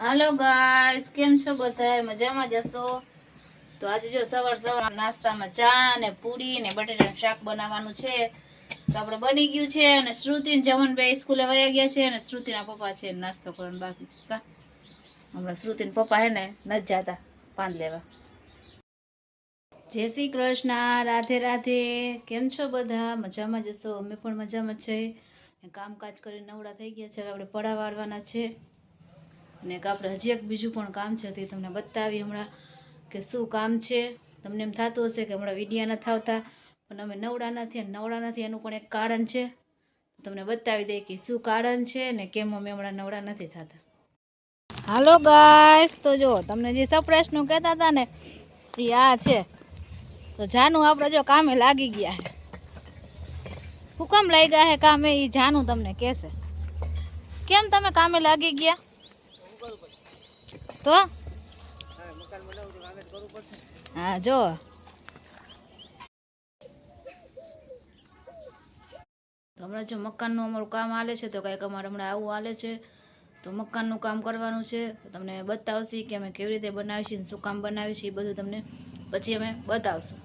હાલો guys કેમ છો બધા મજામાં જશો? તો આજે જો સવાર સવાર નાસ્તામાં ચા ને પૂરી ને બટેટાનું શાક બનાવવાનું છે. તો આપણે બની ગયું છે અને શ્રુતિ જમન બે સ્કૂલે વયા ગયા છે અને શ્રુતિના પપ્પા છે નાસ્તો કરવાનો બાકી છે. કા? હમણાં શ્રુતિના પપ્પા હે ને નથી જતા. પાન લેવા. જય શ્રી કૃષ્ણ. રાધે રાધે. કેમ છો બધા? મજામાં જશો? અમે પણ મજામાં છે. કામકાજ કરીને નવડા થઈ ગયા છે. હવે આપણે પડા વાળવાના છે. અને આપણે હજી એક બીજું પણ કામ છે તે તમને બતાવી હમણાં કે શું કામ છે. તમને એમ થતું હશે કે હમણાં વિડીયા નથી આવતા, પણ અમે નવડા નથી અને નવડા નથી એનું પણ એક કારણ છે. તમને બતાવી દઈએ કે શું કારણ છે ને કેમ અમે હમણાં નવડા નથી થતા. હાલો ગાઈસ તો જો તમને જે સરપ્રાઈઝનું કહેતા હતા ને, એ આ છે. તો જાનું આપણે જો કામે લાગી ગયા હુકમ લાગ્યા હે કામે? એ જાનું તમને કહેશે. કેમ તમે કામે લાગી ગયા? તો? હા, જો. હમણાં જો મકાનનું અમારું કામ હાલે છે, તો કંઈક અમારે હમણાં આવું હાલે છે. તો મકાનનું કામ કરવાનું છે. તમને બતાવશી કે અમે કેવી રીતે બનાવીશું શું કામ બનાવીશું એ બધું તમને પછી અમે બતાવશું.